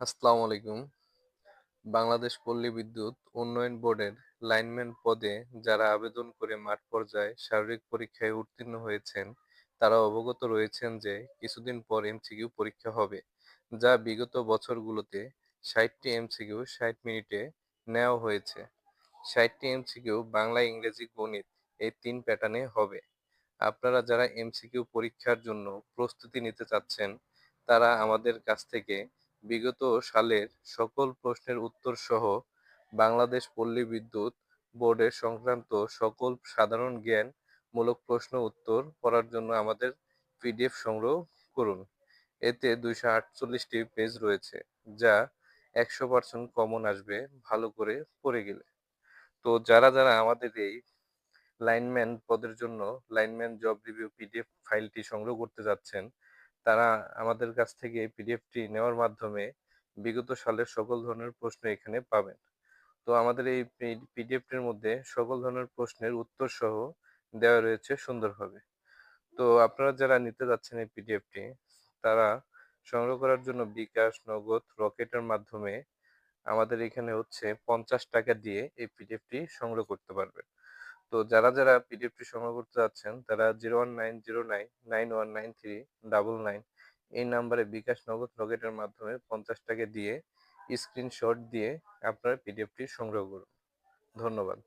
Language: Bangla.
আসসালামু আলাইকুম। বাংলাদেশ পল্লী বিদ্যুৎ উন্নয়ন বোর্ডের লাইনম্যান পদে যারা আবেদন করে মাঠ পর্যায়ে শারীরিক পরীক্ষায় উত্তীর্ণ হয়েছেন, তারা অবগত রয়েছেন যে কিছুদিন পর এমসিকিউ পরীক্ষা হবে, যা বিগত বছরগুলোতে ষাটটি এমসিকিউ ষাট মিনিটে নেওয়া হয়েছে। ষাটটি এমসিকিউ বাংলা, ইংরেজি, গণিত এই তিন প্যাটার্নে হবে। আপনারা যারা এমসিকিউ পরীক্ষার জন্য প্রস্তুতি নিতে চাচ্ছেন, তারা আমাদের কাছ থেকে বিগত সালের সকল প্রশ্নের উত্তর সহ বাংলাদেশ পল্লী বিদ্যুৎ বোর্ডের সংক্রান্ত সকল সাধারণ জ্ঞান মূলক প্রশ্ন উত্তর করার জন্য আমাদের পিডিএফ সংগ্রহ করুন। এতে দুইশো আটচল্লিশটি পেজ রয়েছে, যা একশো পার্সেন্ট কমন আসবে ভালো করে পড়ে গেলে। তো যারা যারা আমাদের এই লাইনম্যান পদের জন্য লাইনম্যান জব রিভিউ পিডিএফ ফাইলটি সংগ্রহ করতে যাচ্ছেন তারা আমাদের কাছ থেকে এই পিডিএফটি নেওয়ার মাধ্যমে বিগত সালের সকল ধরনের প্রশ্ন এখানে পাবেন। তো আমাদের এই পিডিএফটির মধ্যে সকল ধরনের প্রশ্নের উত্তর সহ দেওয়া রয়েছে সুন্দরভাবে। তো আপনারা যারা নিতে যাচ্ছেন এই পিডিএফটি তারা সংগ্রহ করার জন্য বিকাশ, নগদ, রকেটের মাধ্যমে আমাদের এখানে হচ্ছে পঞ্চাশ টাকা দিয়ে এই পিডিএফটি সংগ্রহ করতে পারবেন। তো যারা যারা পিডিএফটি সংগ্রহ করতে যাচ্ছেন, তারা zero one nine zero nine nine one nine three double nine এই নাম্বারে বিকাশ নগদ রকেটের মাধ্যমে পঞ্চাশ টাকা দিয়ে স্ক্রিনশট দিয়ে আপনারা পিডিএফটি সংগ্রহ করুন। ধন্যবাদ।